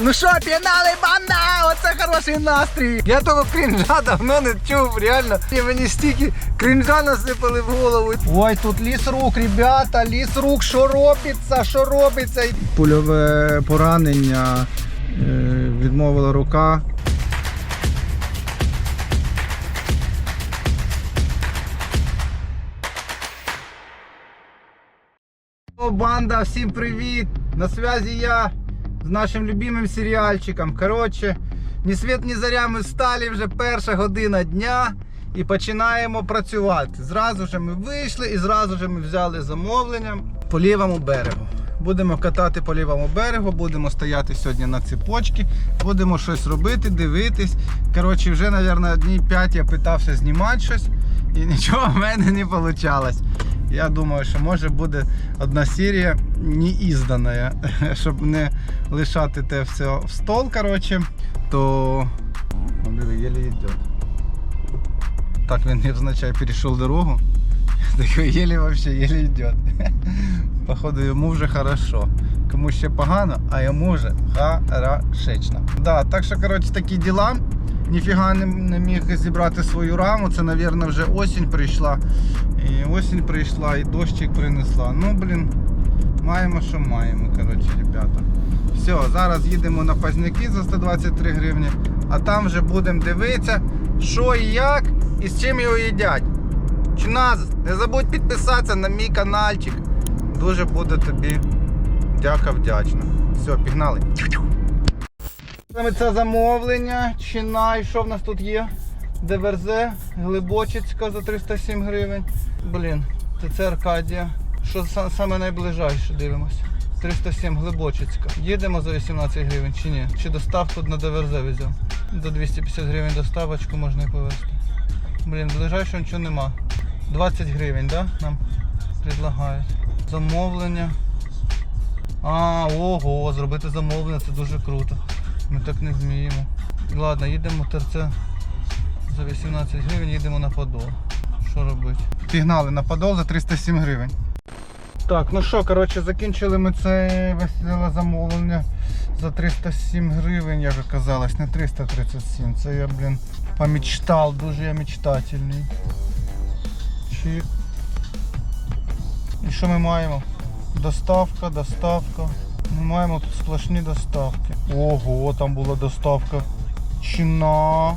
Ну що, пінали банда, оце хороший настрій. Я того крінжа давно не чув, реально. І мені стільки крінжа насипали в голову. Ой, тут ліс рук, ребята, ліс рук, що робиться, що робиться. Пульове поранення, е, відмовила рука. О, банда, всім привіт! На связі я з нашим любимим серіальчиком. Коротше, ні світ, ні заря ми стали вже перша година дня і починаємо працювати. Зразу ж ми вийшли і зразу ж ми взяли замовлення по лівому берегу. Будемо катати по лівому берегу, будемо стояти сьогодні на цепочці, будемо щось робити, дивитись. Коротше, вже, мабуть, дні 5 я питався знімати щось і нічого в мене не вийшло. Я думаю, що може буде одна серія не іздана, щоб не лишати те все в стол, коротше, то ну, єлі йде. Так він не означає перейшов дорогу. Так єлі вообще єлі йде. Походу йому вже хорошо. Кому ще погано, а йому вже хорошечно. Да, так що, коротше, такі діла. Ніфіга не, не міг зібрати свою раму. Це, мабуть, вже осінь прийшла. І осінь прийшла, і дощик принесла. Ну, блін, маємо, що маємо, коротше, ребята. Все, зараз їдемо на Пазняки за 123 гривні, а там вже будемо дивитися, що і як, і з чим його їдять. Чиназ, не забудь підписатися на мій каналчик. Дуже буде тобі дяка вдячна. Все, пігнали. Це замовлення. Чинай, що в нас тут є? ДВРЗ, Глибочицька за 307 гривень. Блін, ТЦ Аркадія. Що са- саме найближайше дивимося? 307 Глибочицька. Їдемо за 18 гривень чи ні? Чи доставку на ДВРЗ веземо? До 250 гривень доставочку можна і повезти. Блін, ближайшого нічого нема. 20 гривень, да? Нам предлагають. Замовлення. А, ого, зробити замовлення це дуже круто. Ми так не вміємо. Ладно, їдемо ТРЦ за 18 гривень, їдемо на Подол. Що робити? Пігнали на Подол за 307 гривень. Так, ну що, коротше, закінчили ми це веселе замовлення за 307 гривень, як оказалось, не 337. Це я, блін, помічтав, дуже я мечтательний. Чик. І що ми маємо? Доставка, доставка. Ми маємо тут сплошні доставки. Ого, там була доставка. Чина.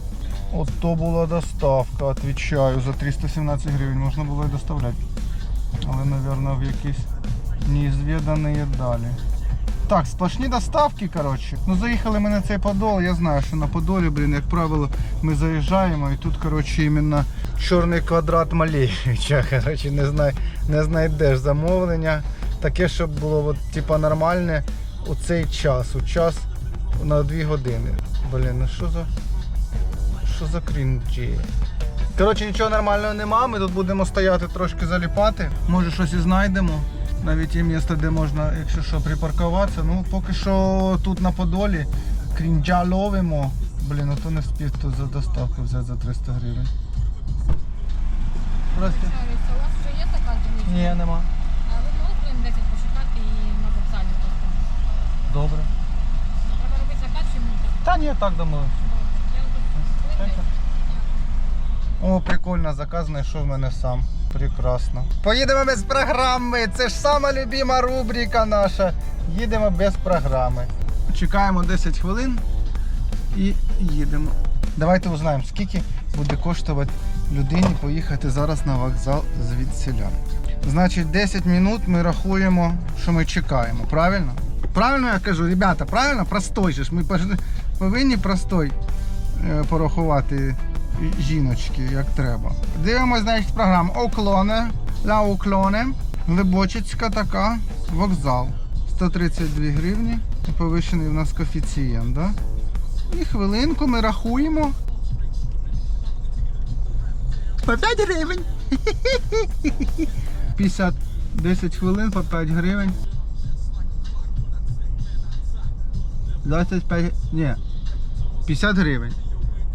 От була доставка, отвечаю, за 317 гривень можна було і доставляти. Але, мабуть, в якісь неізвідані далі. Так, сплошні доставки, коротше. Ну заїхали ми на цей Подол. Я знаю, що на Подолі, блін, як правило, ми заїжджаємо і тут, коротше, іменно чорний квадрат Малєвича. Коротше, не, знай, не знайдеш замовлення. Таке, щоб було от, типа, нормальне у цей час. У час на 2 години. Блін, ну що за. Що за крінжі? Коротше, нічого нормального нема, ми тут будемо стояти трошки заліпати. Може щось і знайдемо. Навіть є місце, де можна, якщо що, припаркуватися. Ну, поки що тут на Подолі крінжа ловимо. Блін, а то не встиг тут за доставку взяти за 300 гривень. Здрасте. У вас вже є така? Ні, нема. А ви могли хвилин 10 пошукати і на вокзалі просто? Добре. Треба робити заказ чи мені так? Та ні, так. Я тут О, прикольно, заказ знайшов мене сам. Прекрасно. Поїдемо без програми. Це ж сама любима рубрика наша. Їдемо без програми. Чекаємо 10 хвилин і їдемо. Давайте узнаємо, скільки буде коштувати людині поїхати зараз на вокзал звідсіля. Значить, 10 минут ми рахуємо, що ми чекаємо. Правильно? Правильно я кажу, ребята, правильно? Простой же ж. Ми повинні простой е, порахувати жіночки, як треба. Дивимось, значить, програму Оклоне, Ла Оклоне, Глибочицька така, вокзал. 132 гривні. Повищений в нас коефіцієнт, да? І хвилинку ми рахуємо. По 5 гривень. 50, 10 хвилин по 5 гривень. 25, ні, 50 гривень.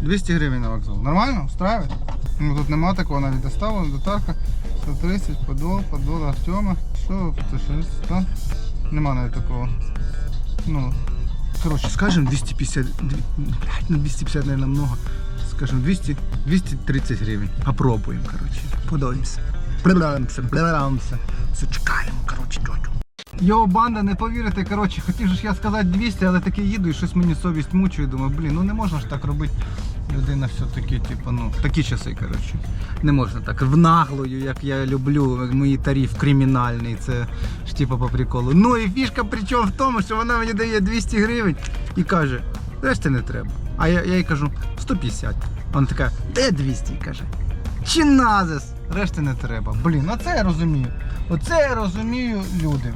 200 гривень на вокзал. Нормально? Устраивает? Ну тут нема такого навіть доставлено, дотарка. 130, подол, подол Артема. Що, це що? Нема навіть такого. Ну, короче, скажем 250, дві- блядь, ну 250, наверное, много. Скажем 200, 230 гривень. Попробуємо, короче. Подивимося. Подивимося, подивимося. Все, чекаємо, короче, тьотю. Йо, банда, не повірите, коротше, хотів же ж я сказати 200, але таки їду і щось мені совість мучує. Думаю, блін, ну не можна ж так робити. Людина все-таки, типу, ну, такі часи, коротше. Не можна так в наглою, як я люблю, мої тариф кримінальний, це ж типу по приколу. Ну і фішка причому в тому, що вона мені дає 200 гривень і каже, решти не треба. А я, я їй кажу 150. Вона така, де 200? каже. Чи назис? Решти не треба. Блін, оце я розумію. Оце я розумію люди.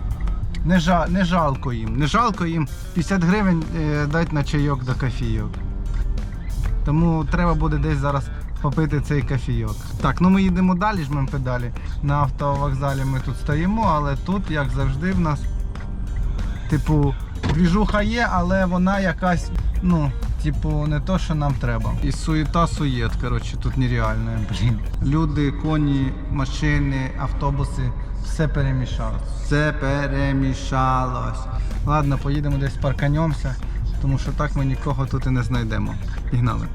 Не, жа, не жалко їм. Не жалко їм 50 гривень е, дати на чайок до кофійок. Тому треба буде десь зараз попити цей кофійок. Так, ну ми їдемо далі, жмемо педалі. На автовокзалі ми тут стоїмо, але тут, як завжди, в нас, типу, двіжуха є, але вона якась, ну, типу, не то, що нам треба. І суєта суєт, коротше, тут нереально, блін. Люди, коні, машини, автобуси, все перемішалось. Все перемішалось. Ладно, поїдемо десь парканемося, тому що так ми нікого тут і не знайдемо. Пігнали.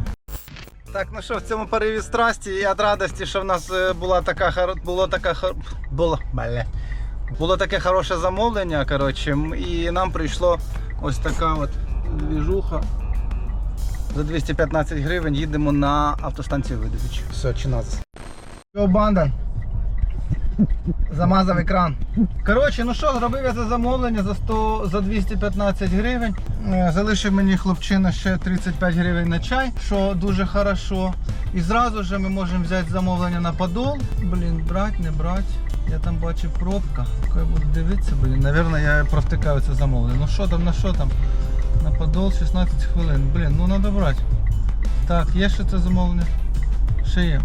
Так, ну що, в цьому пориві страсті і від радості, що в нас е, була така хоро- було така хор- було, бля. було таке хороше замовлення, коротше, і нам прийшло ось така от двіжуха. За 215 гривень їдемо на автостанцію Видович. Все, чи назис. Йо, банда. Замазав екран. Коротше, ну що, зробив я це замовлення за 100, за 215 гривень. Е, Залишив мені хлопчина ще 35 гривень на чай, що дуже хорошо. І зразу ж ми можемо взяти замовлення на подол. Блін, брать, не брать. Я там бачив пробка. Коли буду дивитися, блін, навірно, я провтикаю це замовлення. Ну що там, на що там? На подол 16 хвилин. Блін, ну треба брати. Так, є ще це замовлення? Ще є.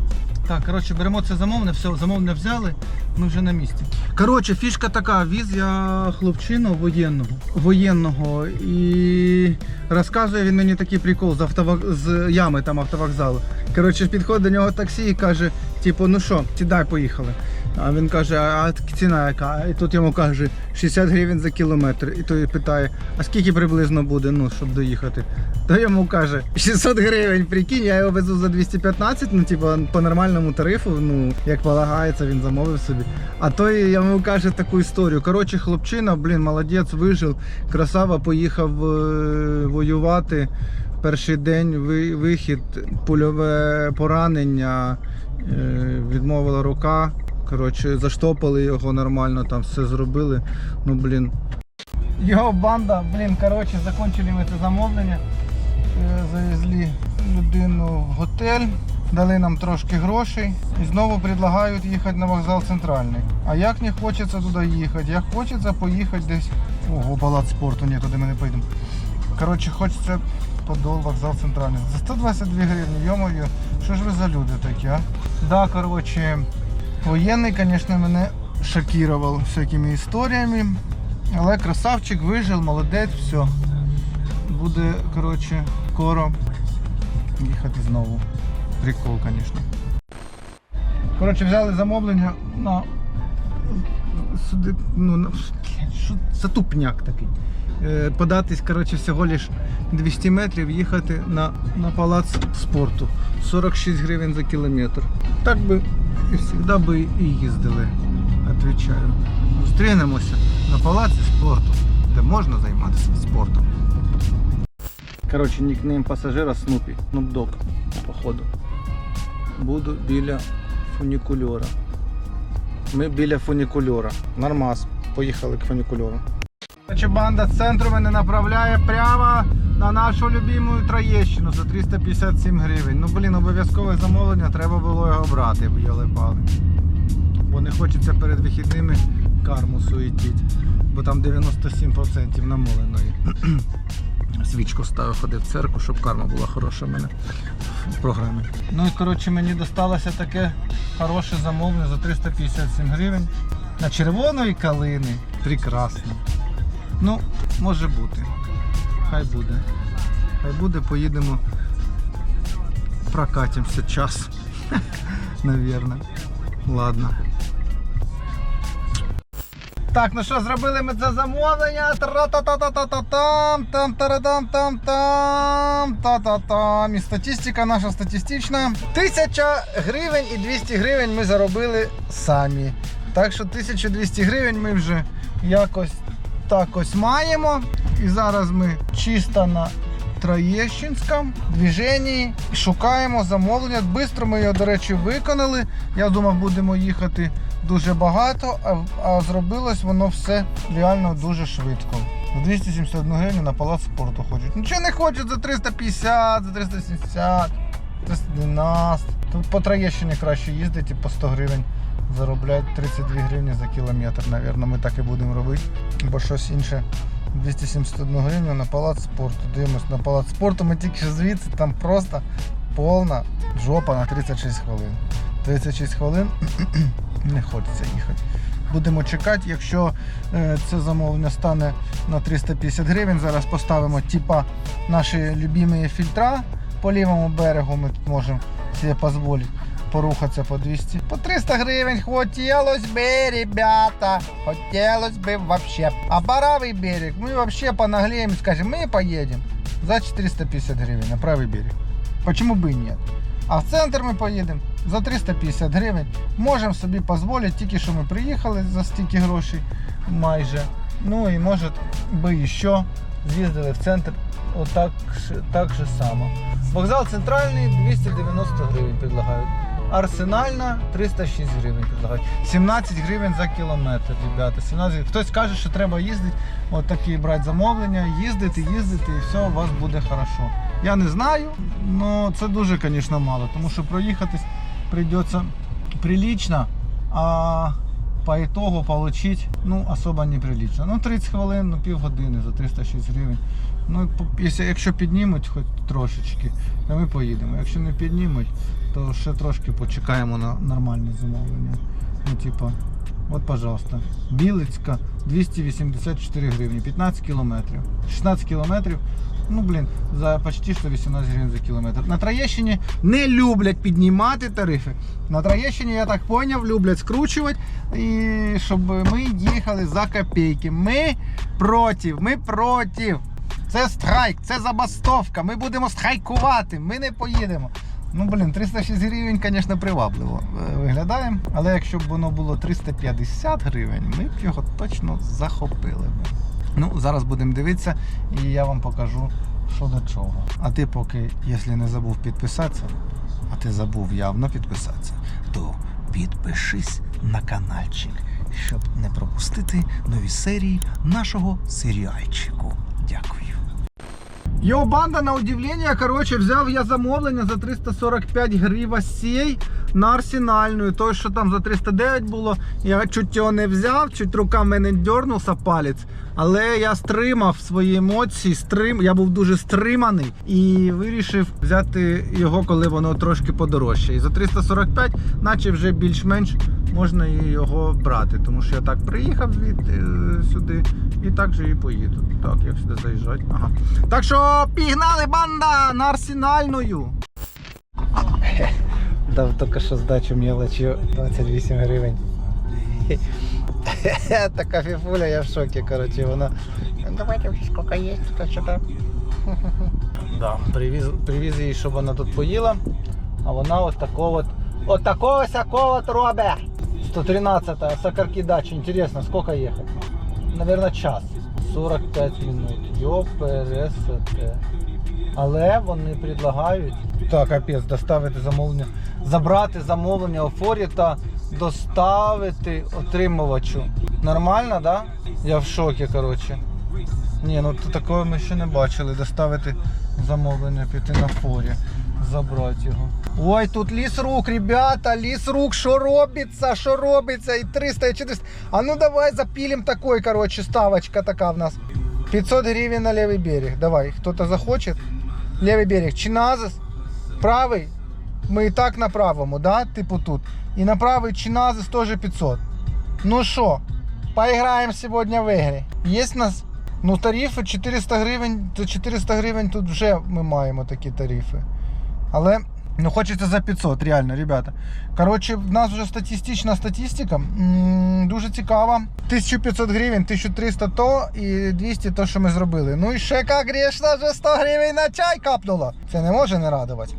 Так, коротше, беремо це замовлення, все, замовлення взяли, ми вже на місці. Коротше, фішка така, віз я хлопчину воєнного. Воєнного і розказує він мені такий прикол з, автовок... з ями там автовокзалу. Коротше, підходить до нього таксі і каже, типу, ну що, сідай, поїхали. А він каже, а ціна яка? І тут йому каже 60 гривень за кілометр. І той питає, а скільки приблизно буде, ну, щоб доїхати? То йому каже 600 гривень, прикинь, я його везу за 215, ну типу по нормальному тарифу, ну як полагається, він замовив собі. А той йому каже таку історію. Коротше, хлопчина, блін, молодець, вижив, красава, поїхав е, воювати. Перший день ви- вихід, польове поранення, е, відмовила рука. Коротше, заштопали його нормально, там все зробили. Ну блін. Його банда, блін, коротше, закончили ми це замовлення. Е, Завезли людину в готель, дали нам трошки грошей і знову предлагають їхати на вокзал центральний. А як не хочеться туди їхати? Як хочеться поїхати десь. Ого, палац спорту, ні, туди ми не поїдемо. Коротше, хочеться подол, вокзал центральний. За 122 гривні, йомою, що ж ви за люди такі, а? Да, коротше, воєнний, звісно, мене шокував всякими історіями. Але красавчик вижив, молодець, все. Буде, коротше, скоро їхати знову. Прикол, звісно. Коротше, взяли замовлення на. Сюди, ну, на... Що за тупняк такий. Е, Податись, коротше, всього лиш 200 метрів їхати на, на палац спорту. 46 гривень за кілометр. Так би і завжди би і їздили. Отвічаю. Зустрінемося на палаці спорту, де можна займатися спортом. Коротше, нікнейм пасажира Снупі. Снупдог, походу. Буду біля фунікульора. Ми біля фунікульора. Нормас. Поїхали к фунікульору. Банда з центру мене направляє прямо на нашу любиму Троєщину за 357 гривень. Ну блін, обов'язкове замовлення, треба було його брати, б пали. Бо не хочеться перед вихідними карму суетіть, бо там 97% намоленої. Свічку ставив, ходив в церкву, щоб карма була хороша в мене в програмі. Ну і коротше мені досталося таке хороше замовлення за 357 гривень. На червоної калини. Прекрасно. Ну, може бути. Хай буде. Хай буде, поїдемо. Прокатимося час. Навірно. Ладно. Так, ну що, зробили ми це замовлення. Тра-та-та-та-та-та-там, там тарадам там там та-та-там. І статистика наша статистична. Тисяча гривень і 200 гривень ми заробили самі. Так що 1200 гривень ми вже якось так ось маємо. І зараз ми чисто на Троєщинському движенні шукаємо замовлення. Бистро ми його, до речі, виконали. Я думав, будемо їхати дуже багато, а, а зробилось воно все реально дуже швидко. За 271 гривню на палац спорту хочуть. Нічого не хочуть за 350, за 370, 312. Тут по Троєщині краще їздити по 100 гривень. Заробляють 32 гривні за кілометр, Навірно, ми так і будемо робити. Бо щось інше 271 гривню на палац спорту. Дивимось на палац спорту. Ми тільки звідси, там просто повна жопа на 36 хвилин. 36 хвилин не хочеться їхати. Будемо чекати, якщо е, це замовлення стане на 350 гривень. Зараз поставимо типа наші любимі фільтра по лівому берегу. Ми тут можемо собі дозволити порухатися по 200. По 300 гривень хотілось би, ребята. Хотілось би вообще. А правий берег ми вообще понаглеем, скажем, мы поедем за 450 гривень на правий берег. Почему бы и нет? А в центр ми поїдемо за 350 гривень. Можемо собі дозволити, тільки що ми приїхали за стільки грошей майже. Ну і може би ще з'їздили в центр отак так же само. Вокзал центральний 290 гривень предлагають. Арсенальна 306 гривень предлагають. 17 гривень за кілометр, ребята. 17... Хтось каже, що треба їздити, от такі брати замовлення, їздити, їздити, і все у вас буде хорошо. Я не знаю, але це дуже, звісно, мало, тому що проїхатись прийдеться прилично, а по итогу получить ну, особо неприлично. Ну, 30 хвилин, ну півгодини за 306 гривень. Ну, якщо піднімуть хоч трошечки, то ми поїдемо. Якщо не піднімуть, то ще трошки почекаємо на нормальне замовлення. Ну, типа, от, пожалуйста, Білицька 284 гривні, 15 кілометрів. 16 кілометрів. Ну, блін, за почти що 18 гривень за кілометр. На Троєщині не люблять піднімати тарифи. На Троєщині, я так поняв, люблять скручувати, і щоб ми їхали за копійки. Ми проти, ми проти. Це страйк, це забастовка. Ми будемо страйкувати, ми не поїдемо. Ну, блін, 306 гривень, звісно, привабливо е, виглядаємо. Але якщо б воно було 350 гривень, ми б його точно захопили б. Ну, зараз будемо дивитися і я вам покажу, що до чого. А ти поки, якщо не забув підписатися, а ти забув явно підписатися, то підпишись на каналчик, щоб не пропустити нові серії нашого серіальчику. Дякую. Йо, банда, на удивлення, короче, взяв я замовлення за 345 гривасей на арсенальну. Той, що там за 309 було, я чуть його не взяв, чуть рука в мене дернувся палець. Але я стримав свої емоції, стрим... я був дуже стриманий і вирішив взяти його, коли воно трошки подорожче. І за 345, наче вже більш-менш можна його брати. Тому що я так приїхав звідти е, сюди і так же і поїду. Так, як сюди заїжджати. Ага. Так що пігнали банда на арсенальною. Дав тільки що здачу мелочі 28 гривень. Така фіфуля, я в шокі, коротше, вона. Давайте скільки є, то що там. Да, привіз, привіз її, щоб вона тут поїла. А вона от такого от. От такого сякого от робить. 113 Сакарки дача. Интересно, сколько ехать? Наверное, час. 45 минут. Йопересете. Але вони предлагають. Так, капець, доставити замовлення. Забрати замовлення у форі та доставити отримувачу. Нормально, да? Я в шокі, коротше. Ні, ну такого ми ще не бачили. Доставити замовлення, піти на форі, забрати його. Ой, тут ліс рук, ребята, ліс рук, що робиться, що робиться, і 300, і 400. А ну давай запілим такой, короче, ставочка така в нас. 500 гривен на левый берег. Давай, кто-то захочет. Левый берег. Чиназис Правый. Мы и так на правому, да? Типу тут. И на правый Чиназис тоже 500. Ну що, поиграем сегодня в ігри. Есть у нас ну, тарифи 400 гривень, то 400 гривень тут вже ми маємо такі тарифи. Але Ну, хочеться за 500, реально, ребята. Коротше, в нас вже статистична статистика. м, Дуже цікава. 1500 гривень, 1300 то і 200 то, що ми зробили. Ну і ще як грішна, вже 100 гривень на чай капнуло. Це не може не радувати.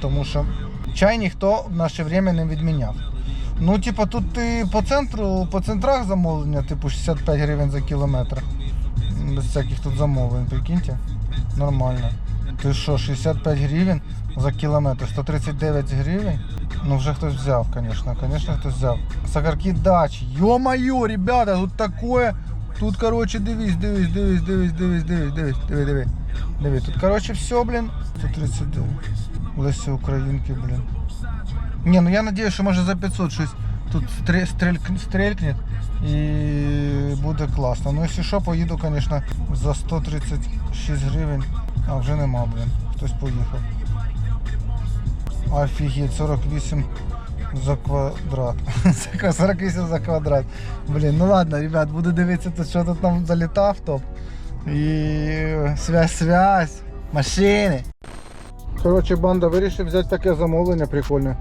Тому що чай ніхто в наше время не відміняв. Ну, типу, тут ти по центру, по центрах замовлення, типу 65 гривень за кілометр. Без всяких тут замовлень, прикиньте. Нормально. Ти що, 65 гривень за кілометр, 139 гривень? Ну вже хтось взяв, звісно, звісно хтось взяв. Сагарки дачі. Йо-моє, ребята, тут таке. Тут, короче, дивись, дивись, дивись, дивись, дивись, дивись, дивись, диви, диви. Диви, тут, короче, все, блін. 139. Леся Українки, блін. Ні, ну я надію, що може за 500 щось тут стрель, стрель, стрелькне і буде класно. Ну, якщо що, поїду, звісно, за 136 гривень. А вже нема, блін. Хтось поїхав. Офігеть, 48 за квадрат. 48 за квадрат. Блін, ну ладно, ребят, буду дивитися, тут, що тут нам залітав топ. І связь-связь, машини. Коротше, банда вирішив взяти таке замовлення прикольне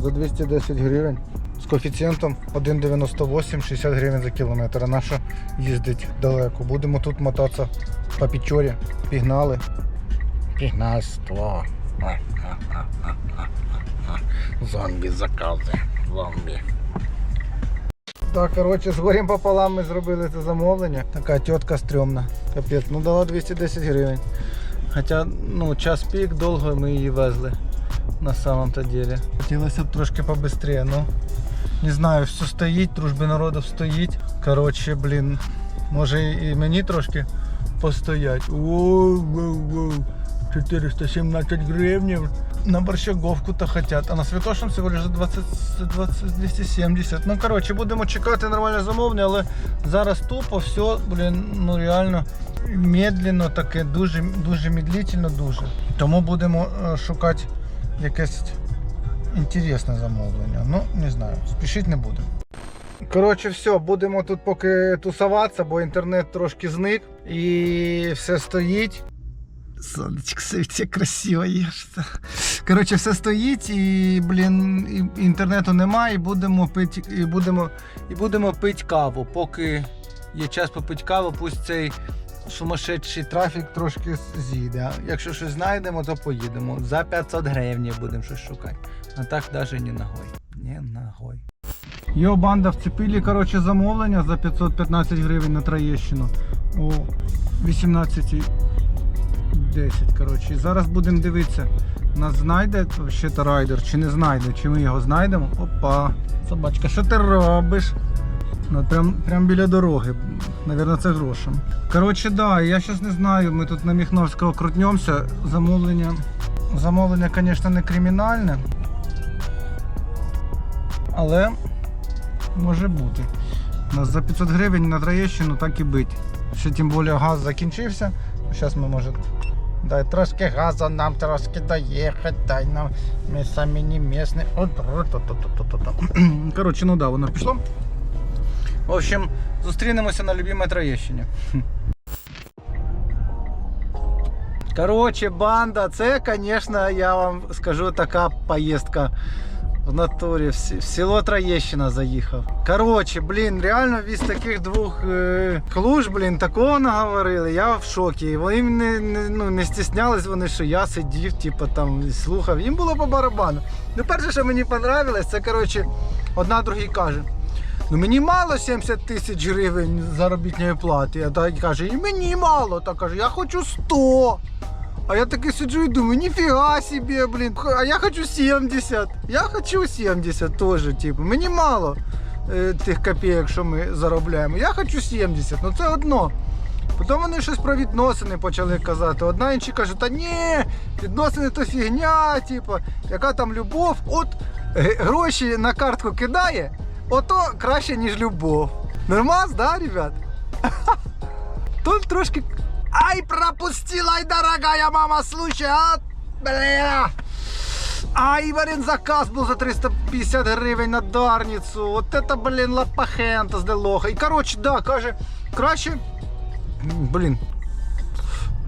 за 210 гривень з коефіцієнтом 1,98 60 гривень за кілометр. А наша їздить далеко. Будемо тут мотатися по Печорі. Пігнали. Пігнальство. Зомбі закази. Зомбі. Так, коротше, з горем пополам ми зробили це замовлення. Така тітка стрьомна. Капець, ну дала 210 гривень. Хоча, ну, час пік, довго ми її везли. На самом-то деле. Хотілося б трошки побыстрее, ну. Не знаю, все стоїть, дружби народів стоїть. Коротше, блін, може і мені трошки постоять. Воу, воу, воу. 417 гривень. На борщаговку-то хотят. А на Святошин всього лише 20, 20, 270. Ну, коротше, будемо чекати нормальне замовлення, але зараз тупо все, блін, ну реально медленно таке, дуже, дуже медлительно, дуже. Тому будемо е, шукати якесь інтересне замовлення. Ну, не знаю, спішити не будемо. Коротше, все, будемо тут поки тусуватися, бо інтернет трошки зник і все стоїть. Сонечко світі красиво є. Коротше, все стоїть і, блін, і- інтернету немає, і будемо пити, і будемо, і будемо пити каву. Поки є час попити каву, пусть цей сумасшедший трафік трошки з'їде. Якщо щось знайдемо, то поїдемо. За 500 гривень будемо щось шукати. А так навіть не ногой. Не ногой. Йо, банда вцепили, коротше, замовлення за 515 гривень на Троєщину о 18 10, коротше. І зараз будемо дивитися, нас знайде ще та райдер чи не знайде, чи ми його знайдемо. Опа, собачка, що ти робиш? Ну, прям, прям біля дороги. Навірно, це грошем. Коротше, да, я зараз не знаю, ми тут на Міхновського крутнемося. Замовлення, замовлення, звісно, не кримінальне. Але може бути. Нас за 500 гривень на Троєщину так і бить. Ще тим більше газ закінчився. Зараз ми може. Дай трошки газу, нам трошки доїхати, дай нам ми самі не місні. От, от, от, от, от, от, от. Коротше, ну да, воно пішло. В общем, зустрінемося на любимій Троєщині. Коротше, банда, це, звісно, я вам скажу така поїздка В натурі. В село Троєщина заїхав. Коротше, блін, реально від таких двох е, клуж, блін, такого наговорили. Я в шокі. Вони не, не, ну, не стіснялись вони, що я сидів, типу, там слухав. Їм було по барабану. Ну, перше, що мені понравилось, це коротше, одна другій каже. Ну мені мало 70 тисяч гривень заробітної плати. А та каже, і мені мало. Та каже, я хочу 100. А я таки сиджу і думаю, ніфіга собі, блін. А я хочу 70. Я хочу 70 теж, типу. Мені мало е, тих копійок, що ми заробляємо. Я хочу 70, ну це одно. Потім вони щось про відносини почали казати. Одна інші каже, та ні, відносини то фігня, типу, яка там любов, от е, гроші на картку кидає, ото краще, ніж любов. Нормас, да, ребят? Тут трошки. Ай, пропустила, ай, дорогая мама, слушай, а, бля. Ай, блин, заказ был за 350 гривень на дарницю. Вот это, блин, лапахента з делоха. І коротше, да, каже, краще. Блін.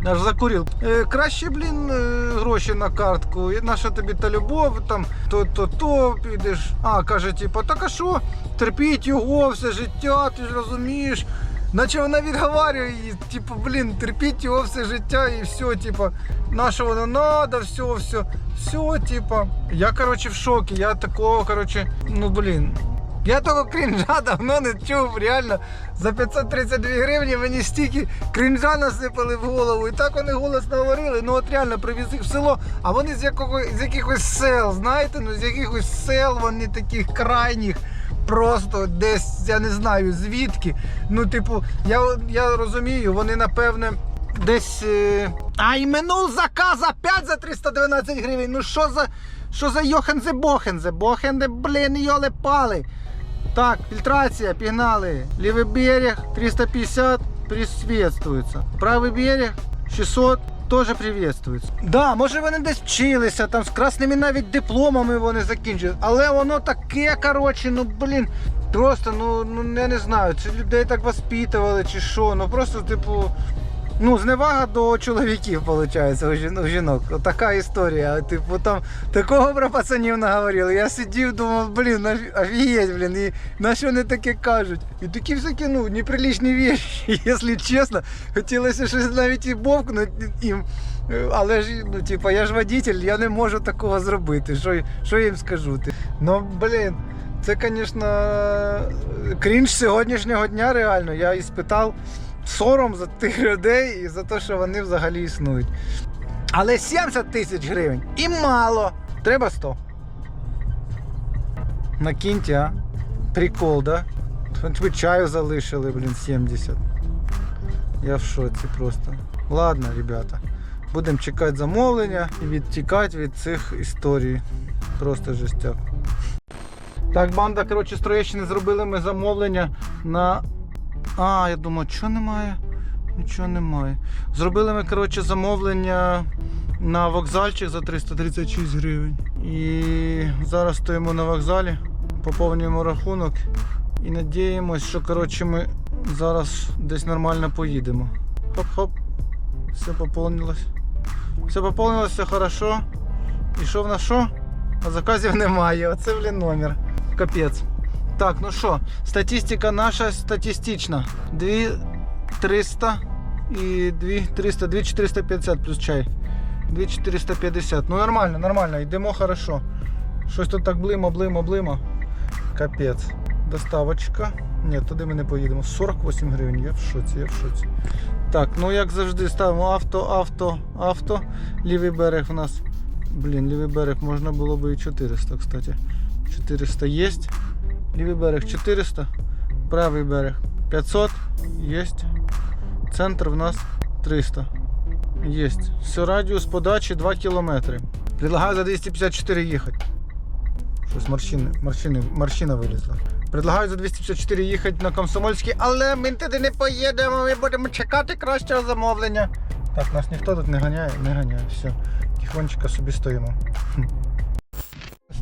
Аж закурив. Е, краще, блін, е, гроші на картку. І наша тобі та любов, там, то, то, то підеш. А, каже, типу, так а що? Терпіть його все життя, ти ж розумієш. Наче вона відговарює її, типу, блін, терпіть його все життя і все, типу, на що воно надо, все, все, все, типу. Я, коротше, в шокі. Я такого, коротше, ну блін. Я того крінжа давно не чув, реально. За 532 гривні мені стільки крінжа насипали в голову. І так вони голосно говорили. Ну от реально привіз їх в село, а вони з якого з якихось сел, знаєте, ну з якихось сел вони таких крайніх. Просто десь, я не знаю звідки. Ну, типу, я, я розумію, вони напевне десь. Е... А і минув заказ опять за 312 гривень. Ну що за. Що за Йохензе Бохензе? Бохенде, блін, йоле пали. Так, фильтрация, пігнали. Лівий берег 350 приветствуется. Правий берег 600 теж приветствується. Да, може вони десь вчилися, там з красними навіть дипломами вони закінчують. Але воно таке, коротше, ну блін. Просто, ну, ну я не знаю, чи людей так воспитували, чи що. Ну просто, типу, Ну, зневага до чоловіків, виходить, у жінок. Така історія. Типу, там такого про пацанів наговорили. Я сидів, думав, блін, офігеть, блін, і на що вони таке кажуть? І такі всякі, ну, неприлічні речі, якщо чесно. Хотілося щось навіть і бовкнути їм. Але ж, ну, типу, я ж водитель, я не можу такого зробити. Що, що їм скажу? Ну, блін. Це, звісно, крінж сьогоднішнього дня реально. Я і спитав сором за тих людей і за те, що вони взагалі існують. Але 70 тисяч гривень і мало. Треба 100. Накиньте, а? Прикол, да? Хоч чаю залишили, блін, 70. Я в шоці просто. Ладно, ребята. Будемо чекати замовлення і відтікати від цих історій. Просто жестяк. Так, банда, коротше, з Троєщини зробили ми замовлення на а, я думаю, що немає? Нічого немає. Зробили ми, коротше, замовлення на вокзальчик за 336 гривень. І зараз стоїмо на вокзалі, поповнюємо рахунок і надіємось, що коротше, ми зараз десь нормально поїдемо. Хоп-хоп. Все поповнилось. Все поповнилось, все хорошо. І що в нас що? А заказів немає. Оце, блін, номер. Капець. Так, ну що, статистика наша статистична. 2300 і 2300, 2450 плюс чай. 2450. Ну нормально, нормально, йдемо хорошо. Щось тут так блимо, блимо, блимо. Капець. Доставочка. Ні, туди ми не поїдемо. 48 гривень, я в шоці, я в шоці. Так, ну як завжди ставимо авто, авто, авто. Лівий берег у нас. Блін, лівий берег можна було би і 400, кстати. 400 є. Лівий берег 400, правий берег 500, есть. Центр в нас 300. Есть. Все, радіус подачі 2 кілометри. Предлагаю за 254 їхати. Щось морщини, морщини, морщина вилізла. Предлагаю за 254 їхати на Комсомольський, але ми туди не поїдемо, ми будемо чекати кращого замовлення. Так, нас ніхто тут не ганяє, не ганяє. Все, тихонечко собі стоїмо.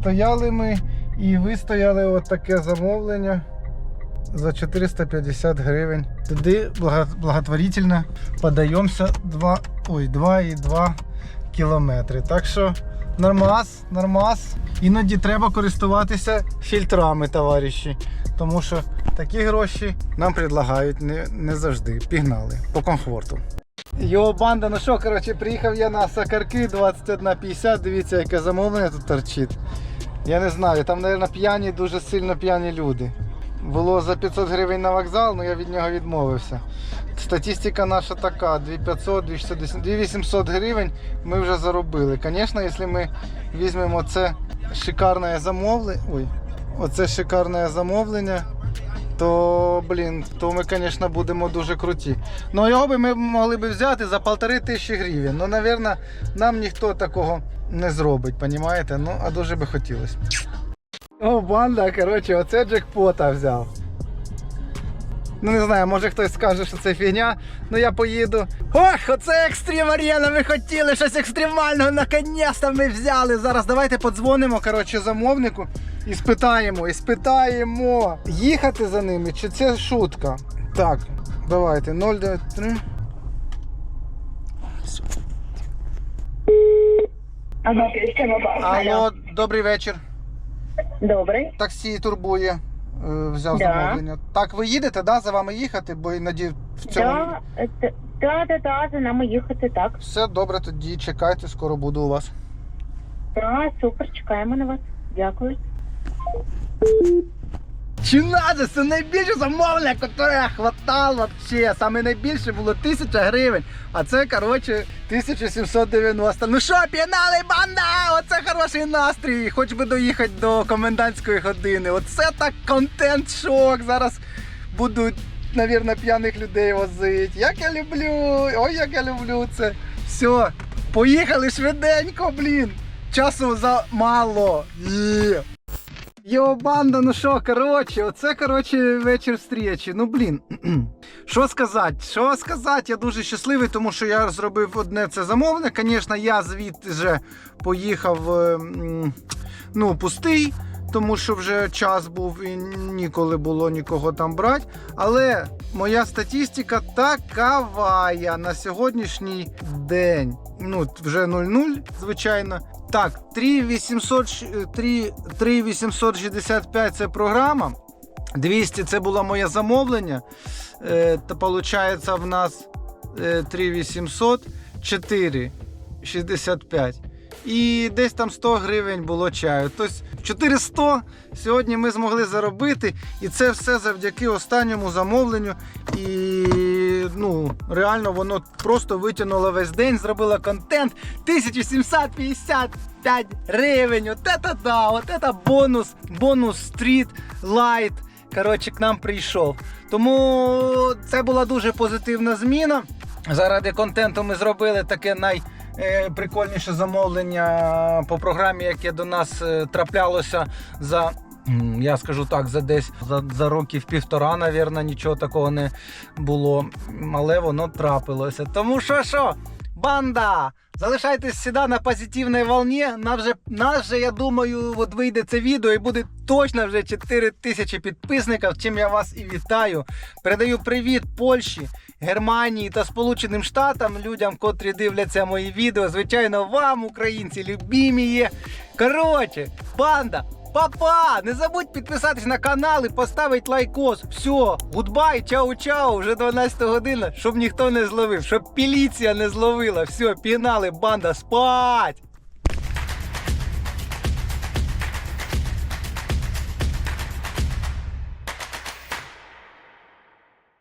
Стояли ми і вистояли таке замовлення за 450 гривень. Туди благотворительно подаємося 2, ой, 2,2 кілометри. Так що нормас, нормас. Іноді треба користуватися фільтрами, товариші. Тому що такі гроші нам предлагають не, не завжди. Пігнали по комфорту. Йо, банда, ну що, коротше, приїхав я на Сакарки 21.50. Дивіться, яке замовлення тут торчить. Я не знаю, там, мабуть, п'яні, дуже сильно п'яні люди. Було за 500 гривень на вокзал, але я від нього відмовився. Статистика наша така: 2500, 260, 2800 гривень ми вже заробили. Звісно, якщо ми візьмемо це шикарне замовлення. Ой, оце шикарне замовлення, то, блін, то ми, звісно, будемо дуже круті. Ну, його би ми могли б взяти за полтори тисячі гривень. Ну, напевно, нам ніхто такого не зробить, понімаєте? Ну, а дуже би хотілося. О, банда, коротше, оце джекпота взяв. Ну не знаю, може хтось скаже, що це фігня. Ну я поїду. Ох, оце екстрім арена, ми хотіли щось екстремального, наконець-то ми взяли. Зараз давайте подзвонимо коротше, замовнику і спитаємо, і спитаємо, їхати за ними чи це шутка. Так, давайте 093. Все. Ага, система банк. Алло, добрий вечір. Добрий. Таксі турбує. Е, Взяв Да. замовлення. Так, ви їдете, да, за вами їхати, бо іноді в цьому. Да, е, т- да, да, да, за нами їхати, так. Все добре, тоді чекайте, скоро буду у вас. Да, супер, чекаємо на вас. Дякую. Чи це найбільше замовлення, яке хватало вообще. Саме найбільше було 1000 гривень, а це, коротше, 1790. Ну що, пінали, банда! Оце хороший настрій! Хоч би доїхати до комендантської години. Оце так контент-шок. Зараз будуть, навірно, п'яних людей возити. Як я люблю! Ой, як я люблю це. Все, поїхали швиденько, блін! Часу замало. Є. Йо, банда, ну що, коротше, оце, коротше, вечір встречі. Ну, блін. Що сказати? Що сказати? Я дуже щасливий, тому що я зробив одне це замовлення. Звісно, я звідти вже поїхав е, ну, пустий, тому що вже час був і ніколи було нікого там брати. Але моя статистика такава на сьогоднішній день. Ну, вже 0-0, звичайно. Так, 3800, ш- е, 3 3865 це програма. 200 це було моє замовлення. Е, та виходить в нас е, 3800, 4 65. І десь там 100 гривень було чаю. Тобто 400 сьогодні ми змогли заробити. І це все завдяки останньому замовленню. І ну, реально воно просто витягнуло весь день, зробило контент. 1755 гривень. От це да, от це бонус, бонус стріт, лайт. Коротше, к нам прийшов. Тому це була дуже позитивна зміна. Заради контенту ми зробили таке найприкольніше замовлення по програмі, яке до нас е, траплялося за. Я скажу так, за десь за, за років півтора, навірно, нічого такого не було. Але воно трапилося. Тому що що, банда! Залишайтесь сюди на позитивній волні. Нас вже, нас вже, я думаю, от вийде це відео і буде точно вже 4 тисячі підписників, чим я вас і вітаю. Передаю привіт Польщі, Германії та Сполученим Штатам, людям, котрі дивляться мої відео. Звичайно, вам, українці, любімі є. Коротше, банда, Папа, не забудь підписатись на канал і поставити лайкос. Все, гудбай, чау-чао, вже 12 година, щоб ніхто не зловив, щоб поліція не зловила. Все, пінали, банда, спать!